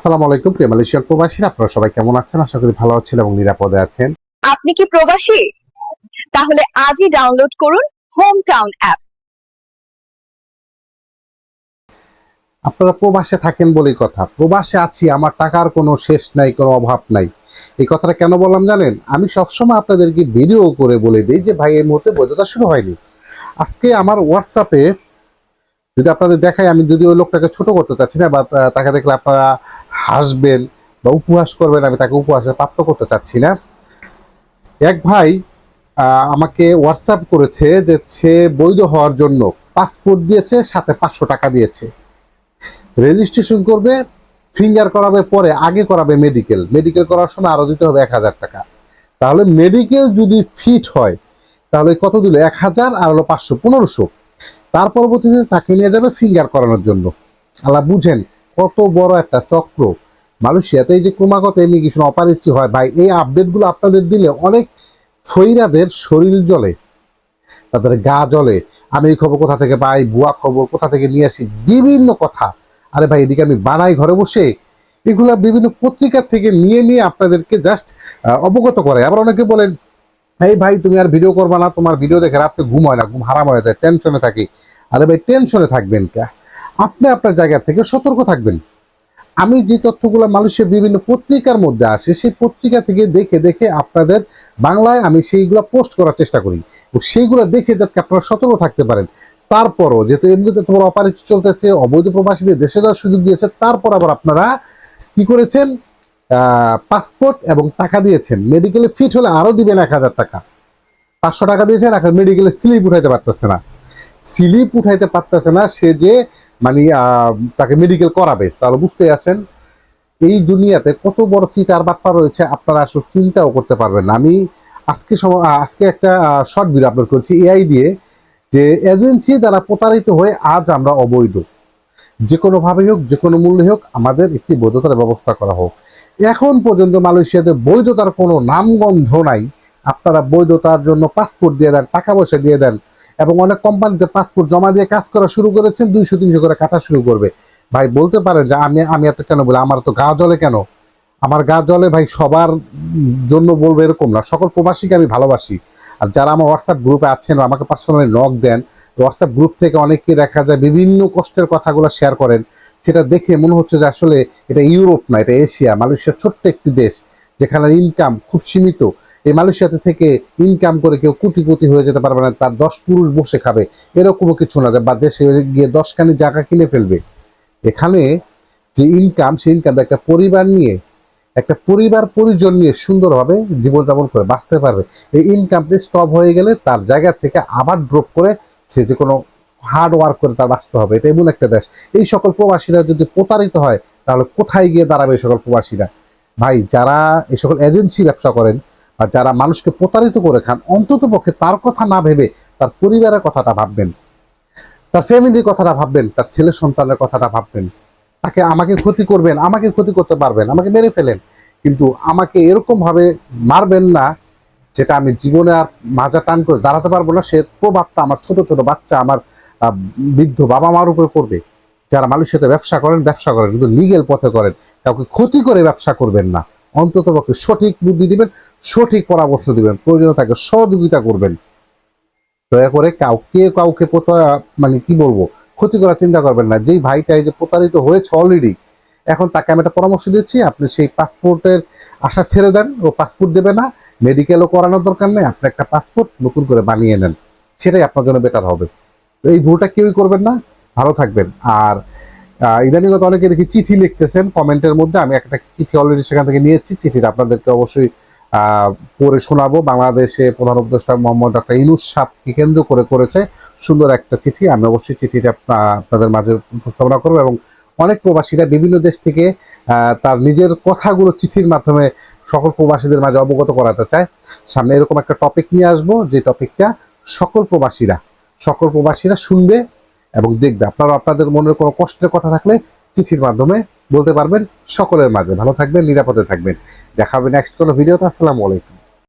আসসালামু আলাইকুম প্রিয় মালয়েশিয়ার প্রবাসীরা। আপনারা সবাই কেমন আছেন? আশা করি ভালো আছেন এবং নিরাপদে আছেন। আপনি কি প্রবাসী? তাহলে আজই ডাউনলোড করুন হোম টাউন অ্যাপ আপনারা প্রবাসে থাকেন বলেই কথা। প্রবাসে আছি আমার টাকার কোনো শেষ নাই কোনো অভাব নাই। এই কথাটা কেন বললাম জানেন? আমি সবসময় আপনাদেরকে ভিডিও করে বলে দিই যে ভাই এই মুহূর্তে বৈধতা শুরু হয়নি। আজকে আমার হোয়াটসঅ্যাপে যদি আপনাদের দেখাই আমি যদি ওই লোকটাকে ছোট করতে চাচ্ছি না বা তাকে দেখলে আপনারা হাসবেন বা উপহাস করবেন, আমি তাকে উপহাসের পাত্র করতে চাচ্ছি না। এক ভাই আমাকে হোয়াটসঅ্যাপ করেছে যে সে বৈধ হওয়ার জন্য পাসপোর্ট দিয়েছে, সাথে পাঁচশো টাকা দিয়েছে। রেজিস্ট্রেশন করবে ফিঙ্গার করাবে পরে, আগে করাবে মেডিকেল মেডিকেল করার সময় আরও দিতে হবে এক হাজার টাকা। তাহলে মেডিকেল যদি ফিট হয়, তাহলে কত দিল? এক হাজার, আর হলো পাঁচশো, পনেরোশো। তার পরবর্তীতে তাকে নিয়ে যাবে ফিঙ্গার করানোর জন্য। আল্লাহ বুঝেন কত বড় একটা চক্র। মালয়েশিয়াতে এই যে ক্রমাগত ইমিগ্রেশন অপারেচি হয়, ভাই, এই আপডেটগুলো আপনাদের দিলে অনেক ফইরাদের শরীর জ্বলে, তাদের গা জ্বলে। আমি এই খবর কোথা থেকে পাই, ভুয়া খবর কোথা থেকে নিয়ে আসি, বিভিন্ন কথা। আরে ভাই, এদিকে আমি বানাই ঘরে বসে এগুলা বিভিন্ন পত্রিকা থেকে নিয়ে নিয়ে আপনাদেরকে জাস্ট অবগত করে আবার অনেকে বলেন, এই ভাই, তুমি আর ভিডিও করবা না, তোমার ভিডিও দেখে রাত্রে ঘুম হয় না, ঘুম হারাম হয়ে যায় টেনশনে থাকি। আরে ভাই টেনশনে থাকবেন কে? আপনি আপনার জায়গা থেকে সতর্ক থাকবেন। আমি যে তথ্যগুলো মানুষের বিভিন্ন পত্রিকার মধ্যে আসে, সেই পত্রিকা থেকে দেখে দেখে আপনাদের বাংলায় আমি সেইগুলো পোস্ট করার চেষ্টা করি। সেইগুলো দেখে যাতে আপনারা সতর্ক থাকতে পারেন। তারপরও যেহেতু এমনিতে তোমার অপারেশন চলতেছে, অবৈধ প্রবাসীদের দেশে যাওয়ার সুযোগ দিয়েছে, তারপর আবার আপনারা কি করেছেন? পাসপোর্ট এবং টাকা দিয়েছেন। মেডিকেলে ফিট হলে আরও দিবেন এক হাজার টাকা। পাঁচশো টাকা দিয়েছেন, এখন মেডিকেলে স্লিপ উঠাইতে পারতেছে না। স্লিপ উঠাইতে পারতেছে না সে যে মানে তাকে মেডিকেল করাবে। তাহলে বুঝতে আছেন, এই দুনিয়াতে কত বড় চিতার বাটপা রয়েছে, আপনারা আসলে চিন্তাও করতে পারবেন না। আমি আজকে আজকে একটা শর্ট ভিডিও আপলোড করছি এআই দিয়ে, যে এজেন্সি দ্বারা প্রতারিত হয়ে আজ আমরা অবৈধ। যে কোনোভাবেই হোক, যে কোনো মূল্যে হোক, আমাদের একটি বৈধতার ব্যবস্থা করা হোক। এখন পর্যন্ত মালয়েশিয়াতে বৈধতার কোনো নামগন্ধ নাই। আপনারা বৈধতার জন্য পাসপোর্ট দিয়ে দেন, টাকা পয়সা দিয়ে দেন এবং অনেক কোম্পানিতে পাসপোর্ট জমা দিয়ে কাজ করা শুরু করেছেন, দুইশো, তিনশো করে কাটা শুরু করবে। ভাই, বলতে পারেন যে আমি আমি এত কেন বলি? আমার তো গা জলে কেন? আমার গা জলে ভাই, সবার জন্য বলব এরকম না। সকল প্রবাসীকে আমি ভালোবাসি। আর যারা আমার হোয়াটসঅ্যাপ গ্রুপে আছেন আমাকে পার্সোনালি নক দেন হোয়াটসঅ্যাপ গ্রুপ থেকে অনেককে দেখা যায়, বিভিন্ন কষ্টের কথাগুলো শেয়ার করেন। সেটা দেখে মনে হচ্ছে যে আসলে এটা ইউরোপ না, এটা এশিয়া মালয়েশিয়া ছোট্ট একটি দেশ, যেখানে ইনকাম খুব সীমিত। এই মালয়েশিয়াতে থেকে ইনকাম করে কেউ কোটিপতি হয়ে যেতে পারবে না, তার দশ পুরুষ বসে খাবে। এরকমও কিছু না, বা দেশে গিয়ে দশখানি জায়গা কিনে ফেলবে। এখানে যে ইনকাম সেই ইনকাম একটা পরিবার নিয়ে, একটা পরিবার পরিজন নিয়ে সুন্দরভাবে জীবনযাপন করে বাঁচতে পারবে। এই ইনকামটি স্টপ হয়ে গেলে তার জায়গা থেকে আবার ড্রপ করে সে যে কোনো হার্ড ওয়ার্ক করে তার বাঁচতে হবে। এটা এমন একটা দেশ। এই সকল প্রবাসীরা যদি প্রতারিত হয়, তাহলে কোথায় গিয়ে দাঁড়াবে এই সকল প্রবাসীরা? ভাই, যারা এই সকল এজেন্সি ব্যবসা করেন বা যারা মানুষকে প্রতারিত করে খান, অন্তত পক্ষে তার কথা না ভেবে তার পরিবারের কথাটা ভাববেন। তার ফ্যামিলির কথাটা ভাববেন, তার ছেলে সন্তানের কথাটা ভাববেন। তাকে আমাকে ক্ষতি করবেন, আমাকে ক্ষতি করতে পারবেন, আমাকে মেরে ফেলেন। কিন্তু আমাকে এরকম ভাবে মারবেন না, যেটা আমি জীবনে আর মাজা টান করে দাঁড়াতে পারব না, সে প্রভাবটা আমার ছোট ছোট বাচ্চা আমার বৃদ্ধ বাবা মার উপরে পড়বে। যারা মানুষের সাথে ব্যবসা করেন ব্যবসা করেন, কিন্তু লিগেল পথে করেন, কাউকে ক্ষতি করে ব্যবসা করবেন না। অন্তত পক্ষে সঠিক বুদ্ধি দিবেন সঠিক পরামর্শ দিবেন, প্রয়োজন থাকে সহযোগিতা করবেন। দয়া করে কাউকে কাউকে মানে কি বলব, ক্ষতি করার চিন্তা করবেন না। যেই ভাইটা এই যে প্রতারিত হয়েছে অলরেডি এখন তাকে আমি একটা পরামর্শ দিচ্ছি, আপনি সেই পাসপোর্টের আশা ছেড়ে দেন, ও পাসপোর্ট দেবে না মেডিকেলও করানোর দরকার নেই, আপনি একটা পাসপোর্ট নতুন করে বানিয়ে নেন, সেটাই আপনার জন্য বেটার হবে। তো এই ভুলটা কেউই করবেন না, ভালো থাকবেন। আর ইদানিংগত অনেকে দেখি চিঠি লিখতেছেন কমেন্টের মধ্যে, আমি একটা চিঠি অলরেডি সেখান থেকে নিয়েছি, চিঠিটা আপনাদেরকে অবশ্যই পড়ে শোনাবো। বাংলাদেশে প্রধান উপদেষ্টা মোহাম্মদ ডক্টর ইনুস সাহকে কেন্দ্র করে করেছে সুন্দর একটা চিঠি। আমি অবশ্যই চিঠিটা আপনাদের মাঝে উপস্থাপনা করব এবং অনেক প্রবাসীরা বিভিন্ন দেশ থেকে তার নিজের কথাগুলো চিঠির মাধ্যমে সকল প্রবাসীদের মাঝে অবগত করাতে চায়। সামনে এরকম একটা টপিক নিয়ে আসব, যে টপিকটা সকল প্রবাসীরা সকল প্রবাসীরা শুনবে এবং দেখবে। আপনারা, আপনাদের মনের কোনো কষ্টের কথা থাকলে চিঠির মাধ্যমে বলতে পারবেন সকলের মাঝে। ভালো থাকবেন, নিরাপদে থাকবেন। দেখাবে নেক্সট কোনো ভিডিওতে। আসসালামু আলাইকুম।